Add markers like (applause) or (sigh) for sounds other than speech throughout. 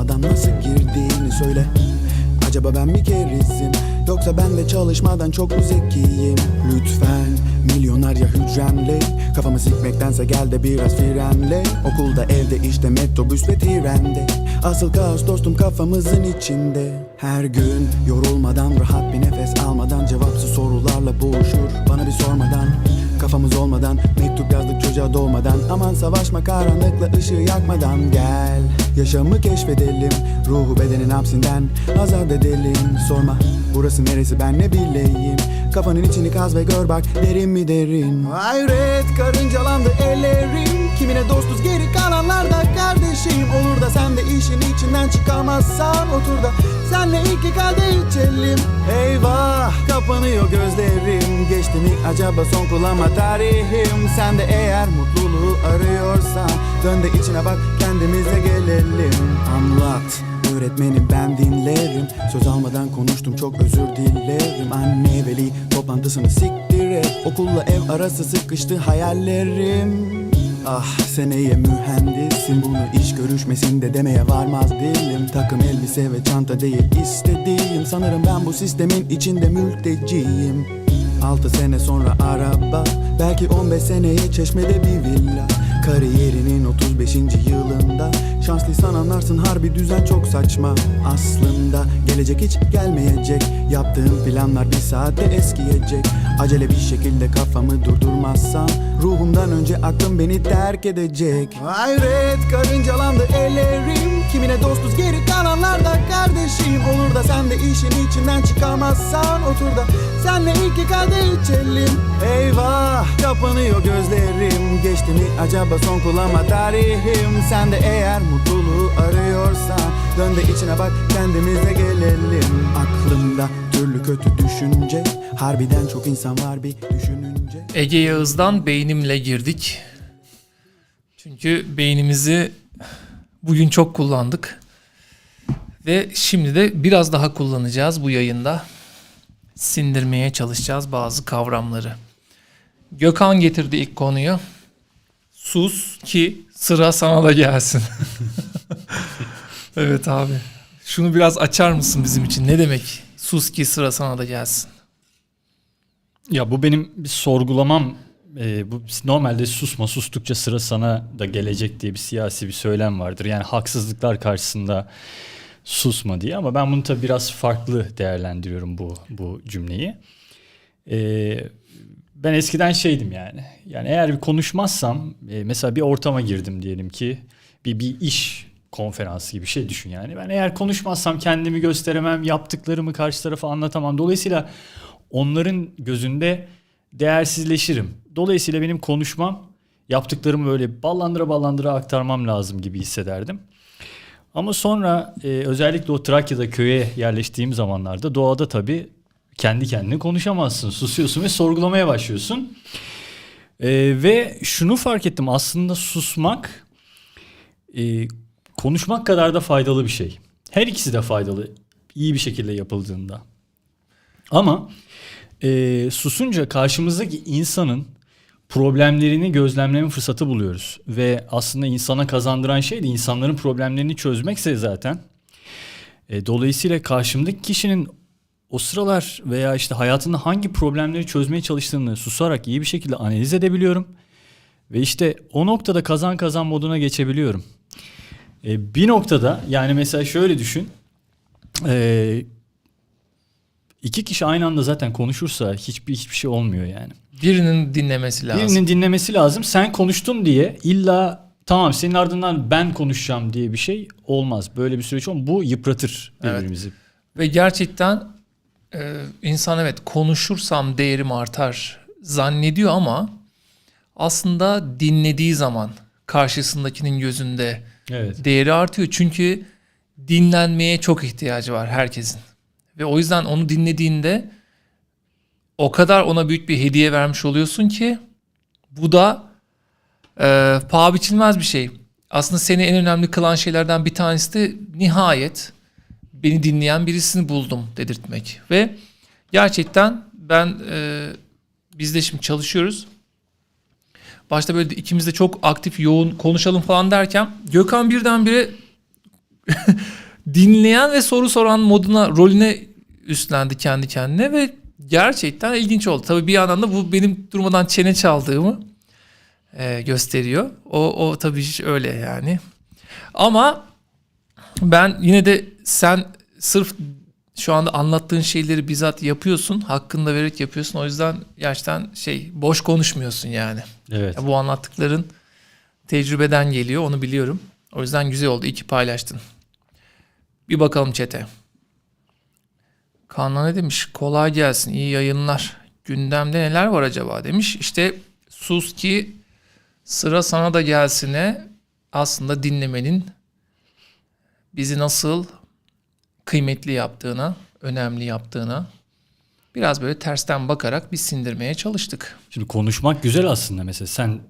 Sormadan nasıl girdiğini söyle. Acaba ben mi kerizim? Yoksa ben de çalışmadan çok mu zekiyim? Lütfen milyonlarca hücremle. Kafamı sikmektense gel de biraz frenle. Okulda evde işte metrobüs ve trende. Asıl kaos dostum kafamızın içinde. Her gün yorulmadan rahat bir nefes almadan Cevapsız sorularla boğuşur bana bir sormadan Kafamız olmadan mektup yazdık çocuğa doğmadan. Aman savaşma karanlıkla ışığı yakmadan. Gel yaşamı keşfedelim Ruhu bedenin hapsinden azat edelim. Sorma burası neresi ben ne bileyim? Kafanın içini kaz ve gör bak derin mi derin? Hayret karıncalandı ellerim. Kimine dostuz geri kalanlar da kardeşim. Olur da sen de işin içinden çıkamazsan Otur da senle iki kadeh içelim. Eyvah kapanıyor gözlerim. Geçti mi acaba son kullanma tarihim? Sen de eğer mutluluğu arıyorsan Dön de içine bak kendimize gelelim. Anlat Öğretmenim ben dinlerim. Söz almadan konuştum çok özür dilerim. Anne veli toplantısını siktir et. Okulla ev arası sıkıştı hayallerim. Ah seneye mühendisim. Bunu iş görüşmesinde demeye varmaz dilim Takım elbise ve çanta değil istediğim. Sanırım ben bu sistemin içinde mülteciyim. Altı sene sonra araba Belki 15 seneye çeşmede bir villa Kariyerinin 35. yılında Şanslıysan anlarsın harbi düzen çok saçma Aslında gelecek hiç gelmeyecek Yaptığım planlar bir saatte eskiyecek Acele bir şekilde kafamı durdurmazsam Ruhumdan önce aklım beni terk edecek. Hayret karıncalandı ellerim. Kimine dostuz geri kalanlar da kardeşim. Olur da sen de işin içinden çıkamazsan Otur da senle iki kadeh içelim. Eyvah kapanıyor gözlerim. Geçti mi acaba son kullanma tarihim? Sen de eğer mutluluğu arıyorsan Dön de içine bak kendimize gelelim. Aklımda türlü kötü düşünce Harbiden çok insan var bir düşününce Ege Yağız'dan beynimle girdik. Çünkü beynimizi bugün çok kullandık. Ve şimdi de biraz daha kullanacağız bu yayında. Sindirmeye çalışacağız bazı kavramları. Gökhan getirdi ilk konuyu. Sus ki sıra sana da gelsin. (laughs) evet abi. Şunu biraz açar mısın bizim için? Ne demek? Sus ki sıra sana da gelsin. Ya bu benim bir sorgulamam. Ee, bu normalde susma sustukça sıra sana da gelecek diye bir siyasi bir söylem vardır. Yani haksızlıklar karşısında susma diye ama ben bunu tabii biraz farklı değerlendiriyorum bu bu cümleyi. Ee, ben eskiden şeydim yani. Yani eğer bir konuşmazsam e, mesela bir ortama girdim diyelim ki bir bir iş konferansı gibi bir şey düşün yani. Ben eğer konuşmazsam kendimi gösteremem, yaptıklarımı karşı tarafa anlatamam. Dolayısıyla onların gözünde değersizleşirim. Dolayısıyla benim konuşmam, yaptıklarımı böyle ballandıra ballandıra aktarmam lazım gibi hissederdim. Ama sonra e, özellikle o Trakya'da köye yerleştiğim zamanlarda doğada tabii kendi kendine konuşamazsın. Susuyorsun ve sorgulamaya başlıyorsun. E, ve şunu fark ettim aslında susmak e, konuşmak kadar da faydalı bir şey. Her ikisi de faydalı iyi bir şekilde yapıldığında. Ama e, susunca karşımızdaki insanın problemlerini gözlemleme fırsatı buluyoruz. Ve aslında insana kazandıran şey de insanların problemlerini çözmekse zaten. E, dolayısıyla karşımdaki kişinin o sıralar veya işte hayatında hangi problemleri çözmeye çalıştığını susarak iyi bir şekilde analiz edebiliyorum. Ve işte o noktada kazan kazan moduna geçebiliyorum. E, bir noktada yani mesela şöyle düşün. E, iki kişi aynı anda zaten konuşursa hiçbir hiçbir şey olmuyor yani. Birinin dinlemesi lazım. Birinin dinlemesi lazım. Sen konuştun diye illa tamam senin ardından ben konuşacağım diye bir şey olmaz. Böyle bir süreç olmaz. Bu yıpratır Evet. birbirimizi. Ve gerçekten e, insan evet konuşursam değerim artar zannediyor ama aslında dinlediği zaman karşısındakinin gözünde Evet. değeri artıyor. Çünkü dinlenmeye çok ihtiyacı var herkesin. Ve o yüzden onu dinlediğinde o kadar ona büyük bir hediye vermiş oluyorsun ki bu da e, paha biçilmez bir şey. Aslında seni en önemli kılan şeylerden bir tanesi de nihayet beni dinleyen birisini buldum dedirtmek. Ve gerçekten ben e, biz de şimdi çalışıyoruz. Başta böyle ikimiz de çok aktif, yoğun konuşalım falan derken Gökhan birdenbire (laughs) dinleyen ve soru soran moduna rolüne üstlendi kendi kendine ve gerçekten ilginç oldu. Tabii bir yandan da bu benim durmadan çene çaldığımı e, gösteriyor. O, o tabii öyle yani. Ama ben yine de sen sırf şu anda anlattığın şeyleri bizzat yapıyorsun. Hakkında vererek yapıyorsun. O yüzden gerçekten şey boş konuşmuyorsun yani. Evet. Ya bu anlattıkların tecrübeden geliyor onu biliyorum. O yüzden güzel oldu. İyi ki paylaştın. Bir bakalım çete. Kanla ne demiş? Kolay gelsin. iyi yayınlar. Gündemde neler var acaba demiş. İşte sus ki sıra sana da gelsine aslında dinlemenin bizi nasıl kıymetli yaptığına, önemli yaptığına biraz böyle tersten bakarak bir sindirmeye çalıştık. Şimdi konuşmak güzel aslında mesela sen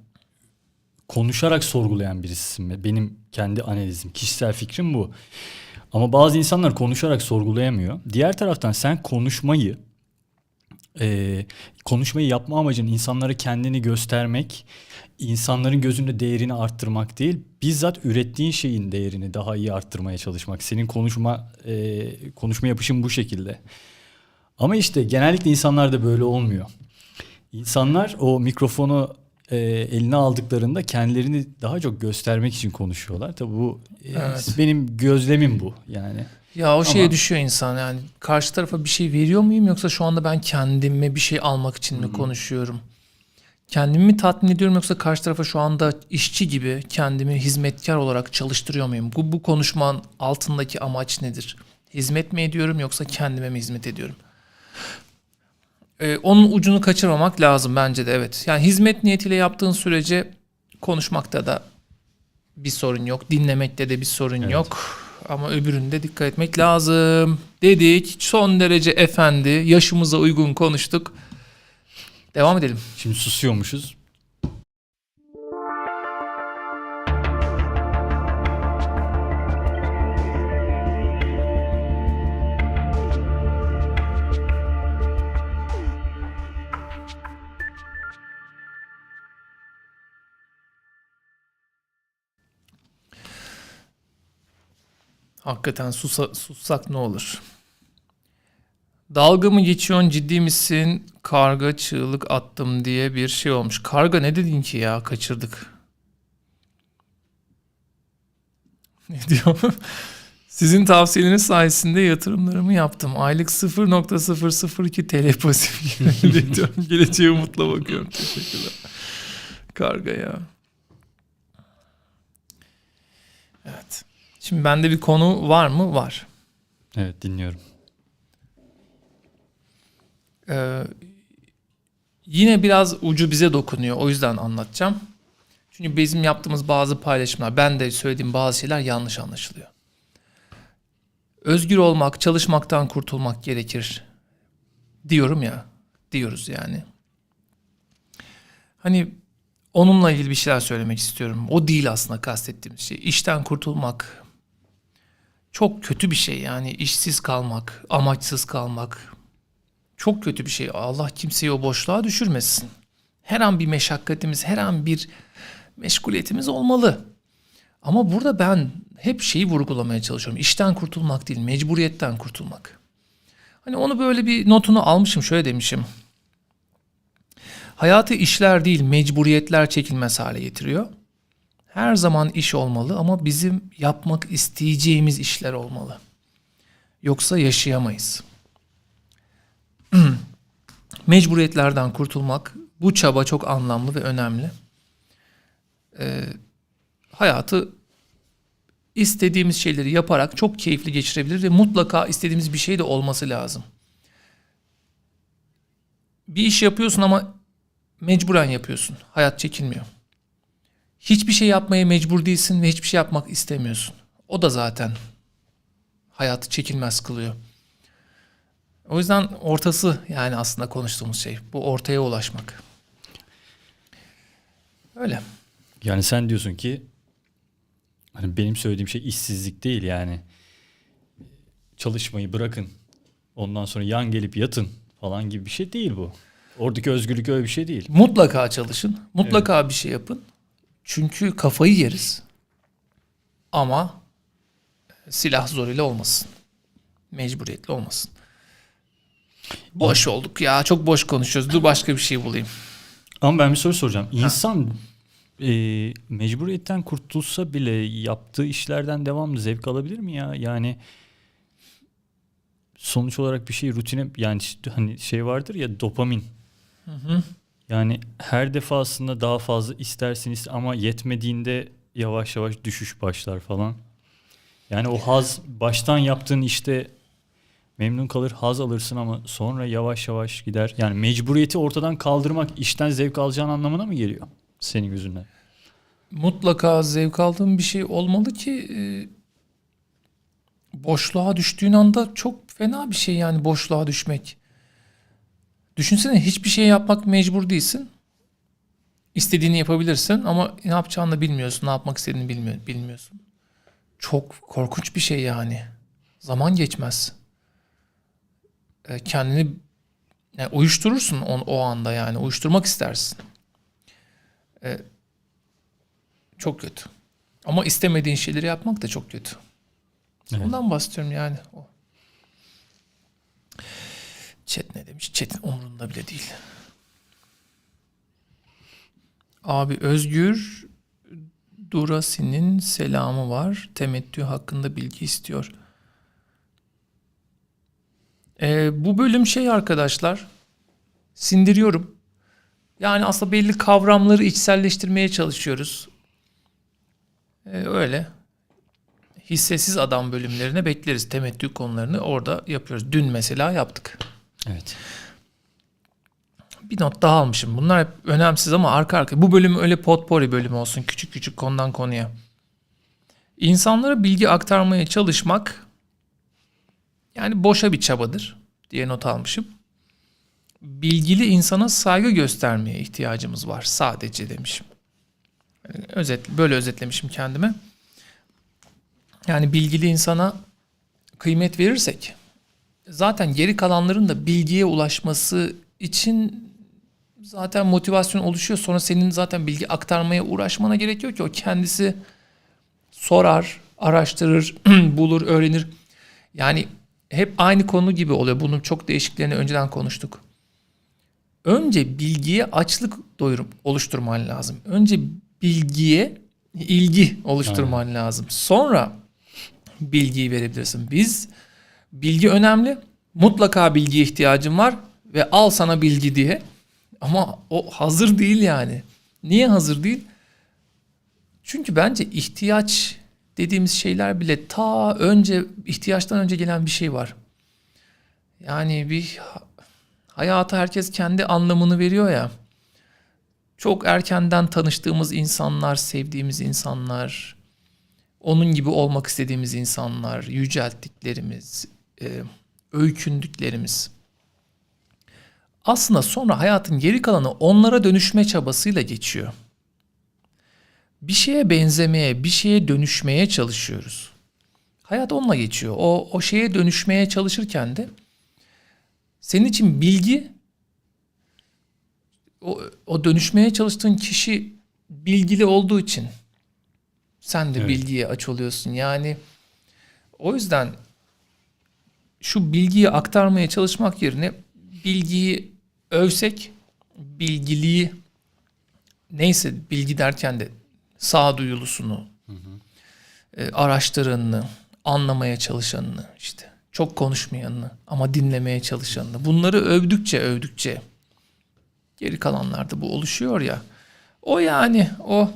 konuşarak sorgulayan birisisin. Benim kendi analizim, kişisel fikrim bu. Ama bazı insanlar konuşarak sorgulayamıyor. Diğer taraftan sen konuşmayı, e, konuşmayı yapma amacın insanlara kendini göstermek, insanların gözünde değerini arttırmak değil, bizzat ürettiğin şeyin değerini daha iyi arttırmaya çalışmak. Senin konuşma e, konuşma yapışın bu şekilde. Ama işte genellikle insanlarda böyle olmuyor. İnsanlar o mikrofonu e, eline aldıklarında kendilerini daha çok göstermek için konuşuyorlar. Tabii bu e, Evet. benim gözlemim bu yani. Ya o şeye Ama- düşüyor insan yani karşı tarafa bir şey veriyor muyum yoksa şu anda ben kendime bir şey almak için mi konuşuyorum? Kendimi mi tatmin ediyorum yoksa karşı tarafa şu anda işçi gibi kendimi hizmetkar olarak çalıştırıyor muyum? Bu, bu konuşmanın altındaki amaç nedir? Hizmet mi ediyorum yoksa kendime mi hizmet ediyorum? Ee, onun ucunu kaçırmamak lazım bence de evet. Yani hizmet niyetiyle yaptığın sürece konuşmakta da bir sorun yok. Dinlemekte de bir sorun Evet. yok. Ama öbüründe dikkat etmek lazım. Dedik son derece efendi yaşımıza uygun konuştuk. Devam edelim. Şimdi susuyormuşuz. Hakikaten susa, sussak ne olur? Dalga mı geçiyorsun ciddi misin? Karga çığlık attım diye bir şey olmuş. Karga ne dedin ki ya kaçırdık. (laughs) Ne diyor? Sizin tavsiyeleriniz sayesinde yatırımlarımı yaptım. Aylık 0.002 TL pasif elde ediyorum. Geleceğe umutla bakıyorum. Teşekkürler. Karga ya. Evet. Şimdi bende bir konu var mı? Var. Evet dinliyorum. Ee, yine biraz ucu bize dokunuyor. O yüzden anlatacağım. Çünkü bizim yaptığımız bazı paylaşımlar, ben de söylediğim bazı şeyler yanlış anlaşılıyor. Özgür olmak, çalışmaktan kurtulmak gerekir. Diyorum ya, diyoruz yani. Hani onunla ilgili bir şeyler söylemek istiyorum. O değil aslında kastettiğimiz şey. İşten kurtulmak çok kötü bir şey yani. işsiz kalmak, amaçsız kalmak, çok kötü bir şey. Allah kimseyi o boşluğa düşürmesin. Her an bir meşakkatimiz, her an bir meşguliyetimiz olmalı. Ama burada ben hep şeyi vurgulamaya çalışıyorum. İşten kurtulmak değil, mecburiyetten kurtulmak. Hani onu böyle bir notunu almışım, şöyle demişim. Hayatı işler değil, mecburiyetler çekilmez hale getiriyor. Her zaman iş olmalı ama bizim yapmak isteyeceğimiz işler olmalı. Yoksa yaşayamayız mecburiyetlerden kurtulmak bu çaba çok anlamlı ve önemli. Ee, hayatı istediğimiz şeyleri yaparak çok keyifli geçirebilir ve mutlaka istediğimiz bir şey de olması lazım. Bir iş yapıyorsun ama mecburen yapıyorsun. Hayat çekilmiyor. Hiçbir şey yapmaya mecbur değilsin ve hiçbir şey yapmak istemiyorsun. O da zaten hayatı çekilmez kılıyor. O yüzden ortası yani aslında konuştuğumuz şey. Bu ortaya ulaşmak. Öyle. Yani sen diyorsun ki hani benim söylediğim şey işsizlik değil yani. Çalışmayı bırakın. Ondan sonra yan gelip yatın falan gibi bir şey değil bu. Oradaki özgürlük öyle bir şey değil. Mutlaka çalışın. Mutlaka bir şey yapın. Çünkü kafayı yeriz. Ama Silah zoruyla olmasın. Mecburiyetli olmasın. Boş olduk ya. Çok boş konuşuyoruz. Dur başka bir şey bulayım. Ama ben bir soru soracağım. İnsan e, mecburiyetten kurtulsa bile yaptığı işlerden devamlı zevk alabilir mi ya? Yani sonuç olarak bir şey rutine yani hani şey vardır ya dopamin. Yani her defasında daha fazla istersiniz ama yetmediğinde yavaş yavaş düşüş başlar falan. Yani o haz baştan yaptığın işte memnun kalır, haz alırsın ama sonra yavaş yavaş gider. Yani mecburiyeti ortadan kaldırmak işten zevk alacağın anlamına mı geliyor senin gözünden? Mutlaka zevk aldığım bir şey olmalı ki e, boşluğa düştüğün anda çok fena bir şey yani boşluğa düşmek. Düşünsene hiçbir şey yapmak mecbur değilsin. İstediğini yapabilirsin ama ne yapacağını da bilmiyorsun. Ne yapmak istediğini bilmiyor, bilmiyorsun. Çok korkunç bir şey yani. Zaman geçmez. E, kendini yani uyuşturursun o, o anda yani. Uyuşturmak istersin. E, çok kötü. Ama istemediğin şeyleri yapmak da çok kötü. Evet. Ondan bahsediyorum yani. O. Chat ne demiş? Chat'in umurunda bile değil. Abi Özgür Durasi'nin selamı var. Temettü hakkında bilgi istiyor. Ee, bu bölüm şey arkadaşlar. Sindiriyorum. Yani aslında belli kavramları içselleştirmeye çalışıyoruz. Ee, öyle. Hissesiz adam bölümlerine bekleriz. Temettü konularını orada yapıyoruz. Dün mesela yaptık. Evet. Bir not daha almışım. Bunlar hep önemsiz ama arka arka. Bu bölüm öyle potpourri bölümü olsun. Küçük küçük konudan konuya. İnsanlara bilgi aktarmaya çalışmak yani boşa bir çabadır diye not almışım. Bilgili insana saygı göstermeye ihtiyacımız var sadece demişim. Yani özet, böyle özetlemişim kendime. Yani bilgili insana kıymet verirsek zaten geri kalanların da bilgiye ulaşması için zaten motivasyon oluşuyor. Sonra senin zaten bilgi aktarmaya uğraşmana gerek yok ki. O kendisi sorar, araştırır, (clears throat) bulur, öğrenir. Yani hep aynı konu gibi oluyor. Bunun çok değişiklerini önceden konuştuk. Önce bilgiye açlık doyurum oluşturman lazım. Önce bilgiye ilgi oluşturman lazım. Sonra bilgiyi verebilirsin. Biz bilgi önemli. Mutlaka bilgiye ihtiyacın var ve al sana bilgi diye. Ama o hazır değil yani. Niye hazır değil? Çünkü bence ihtiyaç dediğimiz şeyler bile ta önce ihtiyaçtan önce gelen bir şey var. Yani bir hayata herkes kendi anlamını veriyor ya. Çok erkenden tanıştığımız insanlar, sevdiğimiz insanlar, onun gibi olmak istediğimiz insanlar, yücelttiklerimiz, e, öykündüklerimiz. Aslında sonra hayatın geri kalanı onlara dönüşme çabasıyla geçiyor. Bir şeye benzemeye, bir şeye dönüşmeye çalışıyoruz. Hayat onunla geçiyor. O, o şeye dönüşmeye çalışırken de senin için bilgi o, o dönüşmeye çalıştığın kişi bilgili olduğu için sen de Evet. bilgiye aç oluyorsun. Yani o yüzden şu bilgiyi aktarmaya çalışmak yerine bilgiyi övsek, bilgiliği neyse bilgi derken de sağduyulusunu, e, araştıranını, anlamaya çalışanını işte çok konuşmayanını ama dinlemeye çalışanını bunları övdükçe övdükçe geri kalanlarda bu oluşuyor ya. O yani o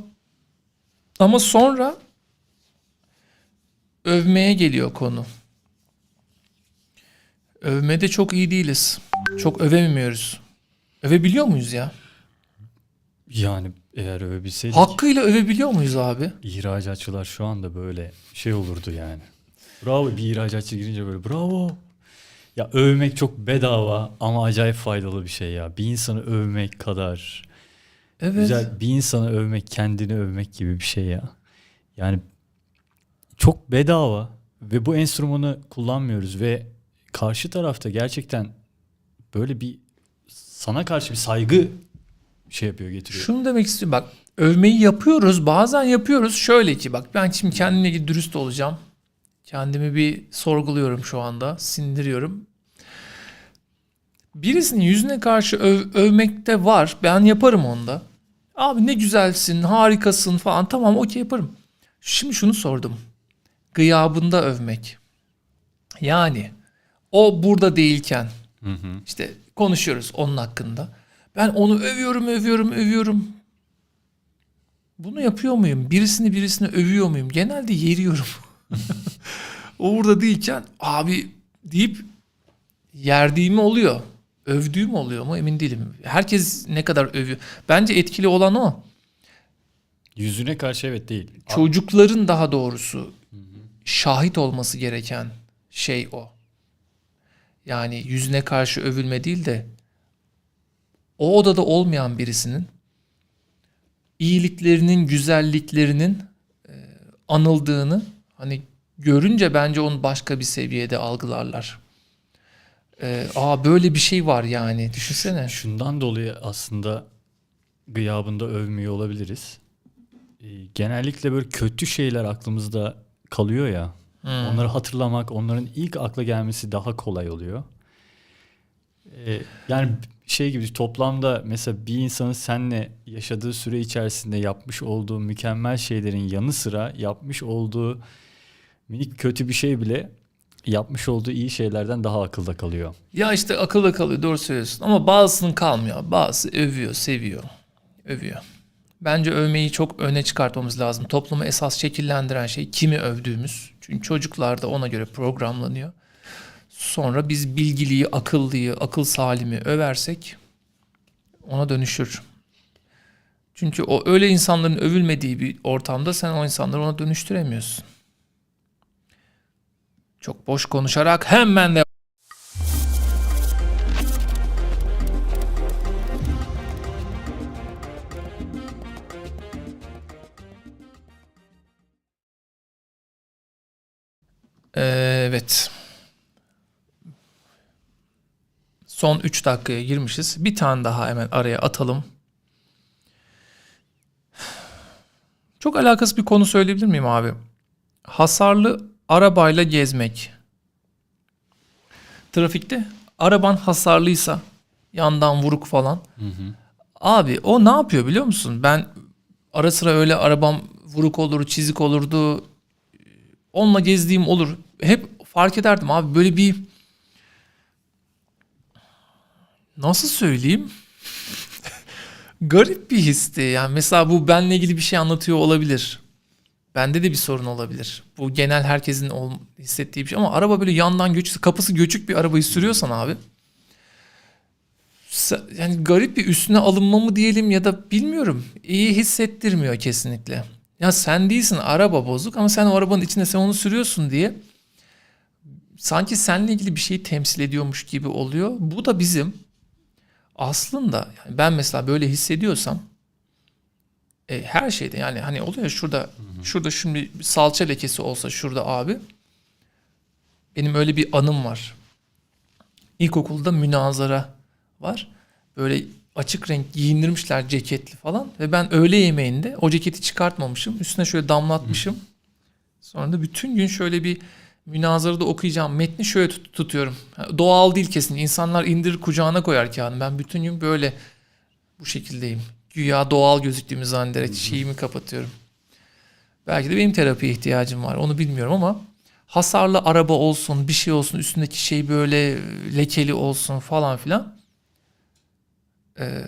ama sonra övmeye geliyor konu. Övmede çok iyi değiliz. Çok övemiyoruz. Övebiliyor muyuz ya? Yani eğer övebilseydik Hakkıyla övebiliyor muyuz abi? ihracatçılar şu anda böyle şey olurdu yani. Bravo bir ihracatçı girince böyle bravo. Ya övmek çok bedava ama acayip faydalı bir şey ya. Bir insanı övmek kadar Evet. güzel bir insanı övmek kendini övmek gibi bir şey ya. Yani çok bedava ve bu enstrümanı kullanmıyoruz ve karşı tarafta gerçekten böyle bir sana karşı bir saygı şey yapıyor getiriyor. Şunu demek istiyorum bak övmeyi yapıyoruz bazen yapıyoruz şöyle ki bak ben şimdi kendimle ilgili dürüst olacağım. Kendimi bir sorguluyorum şu anda. Sindiriyorum. Birisinin yüzüne karşı öv, övmekte var. Ben yaparım onda. Abi ne güzelsin, harikasın falan. Tamam okey yaparım. Şimdi şunu sordum. Gıyabında övmek. Yani o burada değilken işte konuşuyoruz onun hakkında. Ben onu övüyorum, övüyorum, övüyorum. Bunu yapıyor muyum? Birisini birisine övüyor muyum? Genelde yeriyorum. (laughs) o burada değilken abi deyip yerdiğimi oluyor. Övdüğüm oluyor mu emin değilim. Herkes ne kadar övüyor. Bence etkili olan o. Yüzüne karşı evet değil. Çocukların daha doğrusu şahit olması gereken şey o. Yani yüzüne karşı övülme değil de o odada olmayan birisinin iyiliklerinin, güzelliklerinin e, anıldığını hani görünce bence onu başka bir seviyede algılarlar. E, aa böyle bir şey var yani düşünsene. Şundan dolayı aslında gıyabında övmüyor olabiliriz. Ee, genellikle böyle kötü şeyler aklımızda kalıyor ya. Onları hatırlamak, onların ilk akla gelmesi daha kolay oluyor. Ee, yani şey gibi toplamda mesela bir insanın seninle yaşadığı süre içerisinde yapmış olduğu mükemmel şeylerin yanı sıra yapmış olduğu minik kötü bir şey bile yapmış olduğu iyi şeylerden daha akılda kalıyor. Ya işte akılda kalıyor doğru söylüyorsun ama bazısının kalmıyor. Bazısı övüyor, seviyor. Övüyor. Bence övmeyi çok öne çıkartmamız lazım. Toplumu esas şekillendiren şey kimi övdüğümüz. Çünkü çocuklar da ona göre programlanıyor. Sonra biz bilgiliyi, akıllıyı, akıl salimi översek ona dönüşür. Çünkü o öyle insanların övülmediği bir ortamda sen o insanları ona dönüştüremiyorsun. Çok boş konuşarak hemen de Evet. Son 3 dakikaya girmişiz. Bir tane daha hemen araya atalım. Çok alakasız bir konu söyleyebilir miyim abi? Hasarlı arabayla gezmek. Trafikte araban hasarlıysa yandan vuruk falan. Abi o ne yapıyor biliyor musun? Ben ara sıra öyle arabam vuruk olur, çizik olurdu. Onunla gezdiğim olur. Hep fark ederdim abi böyle bir nasıl söyleyeyim? Garip bir histi. Yani mesela bu benle ilgili bir şey anlatıyor olabilir. Bende de bir sorun olabilir. Bu genel herkesin hissettiği bir şey ama araba böyle yandan göç kapısı göçük bir arabayı sürüyorsan abi yani garip bir üstüne alınma mı diyelim ya da bilmiyorum. İyi hissettirmiyor kesinlikle. Ya sen değilsin araba bozuk ama sen o arabanın içinde sen onu sürüyorsun diye sanki seninle ilgili bir şeyi temsil ediyormuş gibi oluyor. Bu da bizim aslında yani ben mesela böyle hissediyorsam e, her şeyde yani hani oluyor ya şurada şurada şimdi salça lekesi olsa şurada abi benim öyle bir anım var. İlkokulda münazara var. Böyle açık renk giyindirmişler ceketli falan ve ben öğle yemeğinde o ceketi çıkartmamışım. Üstüne şöyle damlatmışım. Sonra da bütün gün şöyle bir münazarada okuyacağım metni şöyle tut- tutuyorum. Doğal değil kesin. İnsanlar indirir kucağına koyar kağıdı. Ben bütün gün böyle bu şekildeyim. Güya doğal gözüktüğümü zannederek şeyimi kapatıyorum. Belki de benim terapiye ihtiyacım var. Onu bilmiyorum ama hasarlı araba olsun, bir şey olsun, üstündeki şey böyle lekeli olsun falan filan. Ee,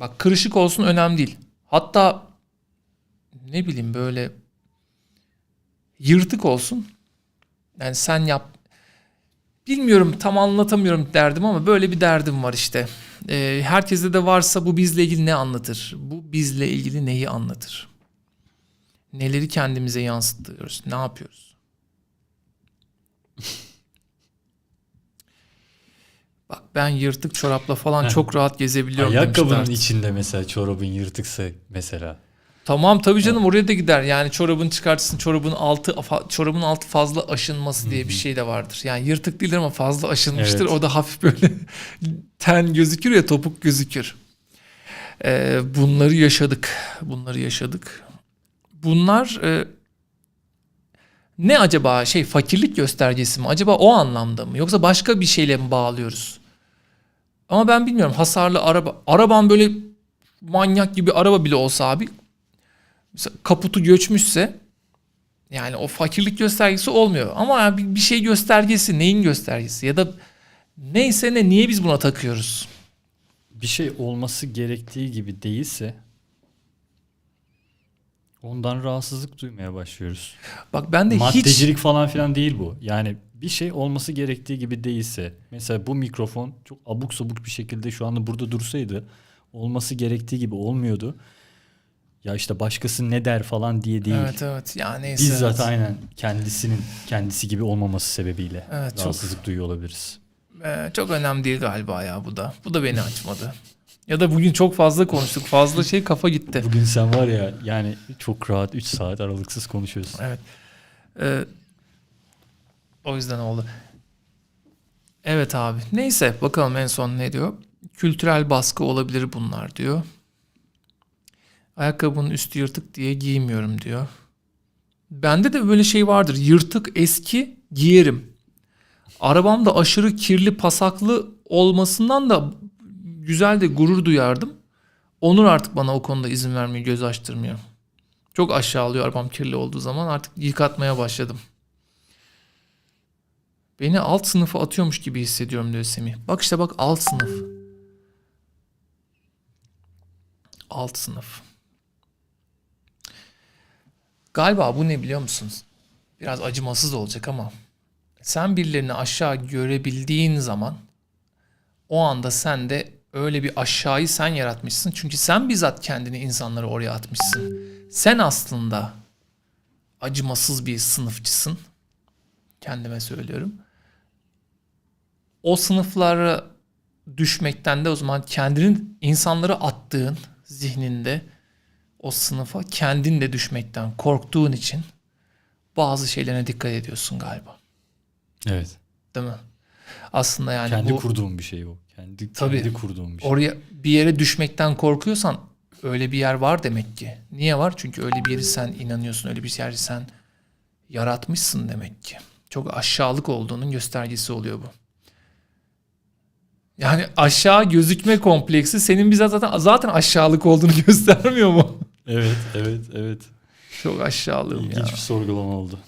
bak kırışık olsun önemli değil. Hatta ne bileyim böyle yırtık olsun. Yani sen yap. Bilmiyorum tam anlatamıyorum derdim ama böyle bir derdim var işte. Ee, herkeste de varsa bu bizle ilgili ne anlatır? Bu bizle ilgili neyi anlatır? Neleri kendimize yansıtıyoruz? Ne yapıyoruz? (laughs) Bak ben yırtık çorapla falan çok rahat gezebiliyorum Ayakkabının içinde mesela çorabın yırtıksa mesela. Tamam tabii canım oraya da gider. Yani çorabını çıkartırsın. Çorabın altı çorabın altı fazla aşınması diye bir şey de vardır. Yani yırtık değildir ama fazla aşınmıştır. Evet. O da hafif böyle (laughs) ten gözükür ya topuk gözükür. Ee, bunları yaşadık. Bunları yaşadık. Bunlar e, ne acaba şey fakirlik göstergesi mi? Acaba o anlamda mı? Yoksa başka bir şeyle mi bağlıyoruz? Ama ben bilmiyorum. Hasarlı araba. Araban böyle manyak gibi araba bile olsa abi kaputu göçmüşse yani o fakirlik göstergesi olmuyor. Ama bir, şey göstergesi neyin göstergesi ya da neyse ne niye biz buna takıyoruz? Bir şey olması gerektiği gibi değilse ondan rahatsızlık duymaya başlıyoruz. Bak ben de hiç Maddecilik falan filan değil bu. Yani bir şey olması gerektiği gibi değilse mesela bu mikrofon çok abuk sabuk bir şekilde şu anda burada dursaydı olması gerektiği gibi olmuyordu. Ya işte başkası ne der falan diye değil. Evet evet ya neyse. Bizzat evet. aynen kendisinin kendisi gibi olmaması sebebiyle Evet, çok- rahatsızlık duyuyor olabiliriz. Ee, çok önemli değil galiba ya bu da. Bu da beni açmadı. (laughs) ya da bugün çok fazla konuştuk. Fazla şey kafa gitti. Bugün sen var ya yani çok rahat 3 saat aralıksız konuşuyorsun. Evet. Ee, o yüzden oldu. Evet abi. Neyse bakalım en son ne diyor. Kültürel baskı olabilir bunlar diyor. Ayakkabının üstü yırtık diye giymiyorum diyor. Bende de böyle şey vardır. Yırtık eski giyerim. Arabamda aşırı kirli pasaklı olmasından da güzel de gurur duyardım. Onur artık bana o konuda izin vermiyor, göz açtırmıyor. Çok aşağılıyor arabam kirli olduğu zaman artık yıkatmaya başladım. Beni alt sınıfa atıyormuş gibi hissediyorum diyor Semih. Bak işte bak alt sınıf. Alt sınıf. Galiba bu ne biliyor musunuz? Biraz acımasız olacak ama sen birilerini aşağı görebildiğin zaman o anda sen de öyle bir aşağıyı sen yaratmışsın. Çünkü sen bizzat kendini insanları oraya atmışsın. Sen aslında acımasız bir sınıfçısın. Kendime söylüyorum. O sınıflara düşmekten de o zaman kendinin insanları attığın zihninde o sınıfa kendin de düşmekten korktuğun için bazı şeylerine dikkat ediyorsun galiba. Evet. Değil mi? Aslında yani kendi bu kurduğum bir şey o. Kendi, Tabii. kendi kurduğum bir şey. oraya bir yere düşmekten korkuyorsan öyle bir yer var demek ki. Niye var? Çünkü öyle bir yeri sen inanıyorsun. Öyle bir yeri sen yaratmışsın demek ki. Çok aşağılık olduğunun göstergesi oluyor bu. Yani aşağı gözükme kompleksi senin bize zaten zaten aşağılık olduğunu (laughs) göstermiyor mu? Evet, evet, evet. Çok aşağılığım İlginç ya. bir sorgulama oldu.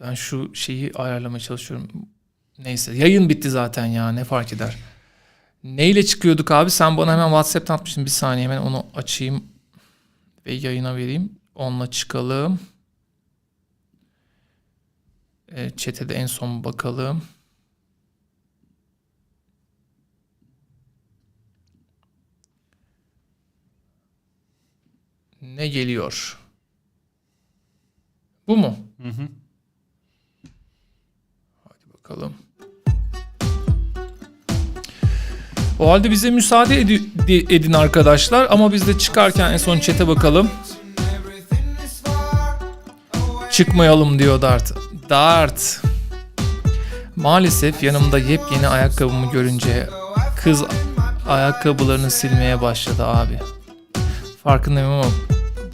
Ben şu şeyi ayarlamaya çalışıyorum. Neyse yayın bitti zaten ya ne fark eder. Neyle çıkıyorduk abi? Sen bana hemen WhatsApp'tan atmıştın bir saniye hemen onu açayım ve yayına vereyim. Onunla çıkalım. E, chat'e de en son bakalım. Ne geliyor? Bu mu? Hı hı. Bakalım. O halde bize müsaade edi- di- edin arkadaşlar ama biz de çıkarken en son chat'e bakalım. Çıkmayalım diyor Dart. Dart. Maalesef yanımda yepyeni ayakkabımı görünce kız ayakkabılarını silmeye başladı abi. Farkındayım ama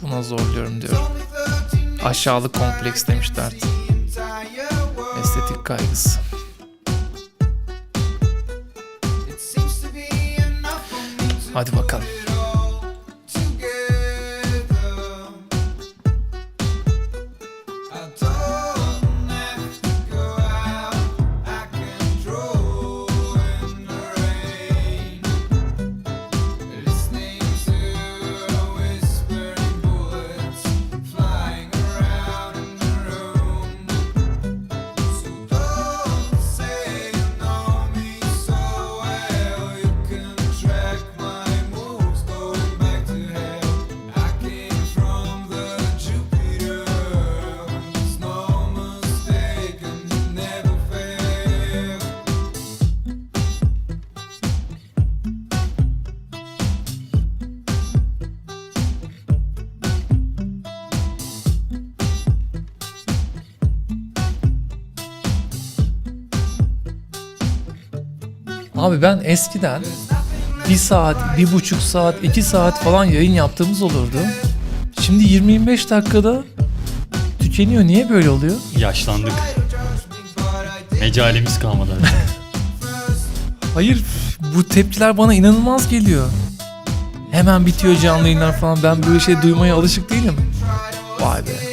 buna zorluyorum diyor. Aşağılık kompleks demiş Dart. Estetik kaygısı. Hadi bakalım. Abi ben eskiden bir saat, bir buçuk saat, iki saat falan yayın yaptığımız olurdu. Şimdi 20-25 dakikada tükeniyor. Niye böyle oluyor? Yaşlandık. Mecalimiz kalmadı. (laughs) Hayır bu tepkiler bana inanılmaz geliyor. Hemen bitiyor canlı yayınlar falan. Ben böyle şey duymaya alışık değilim. Vay be.